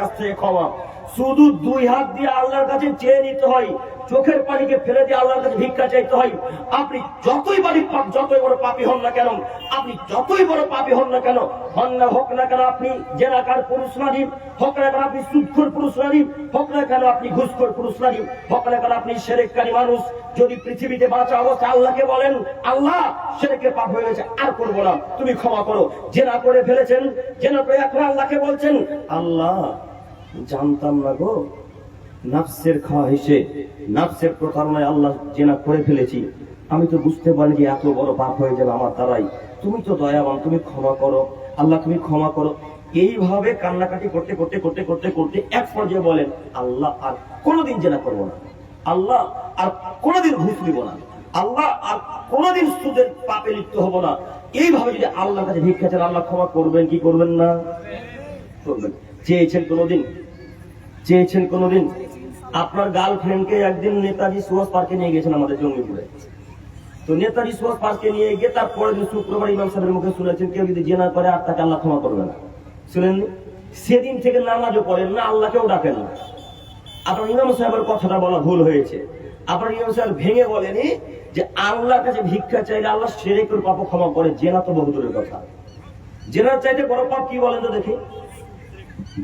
কাছ থেকে ক্ষমা। শুধু দুই হাত দিয়ে আল্লাহর কাছে চেয়ে নিতে হয়, চোখের পানিকে ফেলে দিয়ে আল্লাহর কাছে ভিক্ষা চাইতে হয়। আপনি যতই বাড়ি পাপ, যতই বড় পাপী হন না কেন, আপনি যতই বড় পাপী হন না কেন, হন না, হোক না কেন আপনি জেনাকার পুরুষ নারী হোক না কেন আপনি সুদখোর পুরুষ নারী হোক না কেন আপনি ঘুষখোর পুরুষ নারী হোক না কেন আপনি সেরেককারী মানুষ। যদি পৃথিবীতে বাঁচা অবস্থা আল্লাহকে বলেন, আল্লাহ সেরেকের পাপ হয়ে গেছে, আর করব না, তুমি ক্ষমা করো। জেনা করে ফেলেছেন, জেনা করে এখন আল্লাহকে বলছেন, আল্লাহ জানতাম না গো। নাফসের খাওয়া হেসে নাফসের প্রতারণায় আল্লাহ জেনা করে ফেলেছি। আমি তো বুঝতে পারি যে এত বড় পাপ হয়ে যাবে আমার দ্বারাই। তুমি তো দয়াবান, তুমি ক্ষমা করো। আল্লাহ, তুমি ক্ষমা করো। এইভাবে কান্নাকাটি করতে করতে করতে করতে করতে এক পর্যায়ে বলেন, আল্লাহ আর কোনোদিন জেনা করব না। আল্লাহ আর কোনোদিন ঘুষ নিব না। আল্লাহ আর কোনোদিন সুদের পাপে লিপ্ত হব না। এইভাবে যদি আল্লাহর কাছে ভিক্ষা চান, আল্লাহ ক্ষমা করবেন, কি করবেন না? করবেন। চেয়েছেন কোনোদিন? চেয়েছেন কোনোদিন? আপনার গার্লফ্রেন্ডকে একদিন নেতাজি সুভাষ পার্কে নিয়ে গেছেন আমাদের জঙ্গিপুরে। তো নেতাজি সুভাষ পার্কে নিয়ে গিয়ে তারপরে দিন শুক্রবার ইমাম সাহেবের মুখে শুনেছেন, কেউ যদি জেনা করে আর তাকে আল্লাহ ক্ষমা করবে না। শুনেননি? সেদিন থেকে নামাজও পড়েন না, আল্লাহকেও ডাকেন না। আপনার ইমাম সাহেবের কথাটা বলা ভুল হয়েছে। আপনার ইমাম সাহেব ভেঙে বলেনি যে আল্লাহর কাছে ভিক্ষা চাইলে আল্লাহ সেরে করে পাপ ক্ষমা করে, জেনা তো বহুদূরের কথা। জেনার চাইতে বড় পাপ কি বলেন তো দেখি?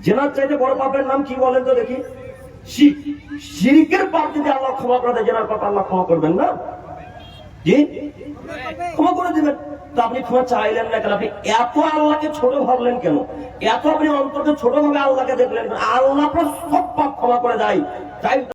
জেনার চাইতে বড় পাপের নাম কি বলেন তো দেখি? শিরিকের পাপ যদি আল্লাহ ক্ষমা করে জেনার পাপ আল্লাহ ক্ষমা করবেন না? ক্ষমা করে দিবেন। তো আপনি ক্ষমা চাইলেন না কেন? আপনি এত আল্লাহকে ছোট ভাবলেন কেন? এত আপনি অন্তরকে ছোট ভাবে আল্লাহকে দেখলেন আল্লাহ সব পাপ ক্ষমা করে দেয়। তাই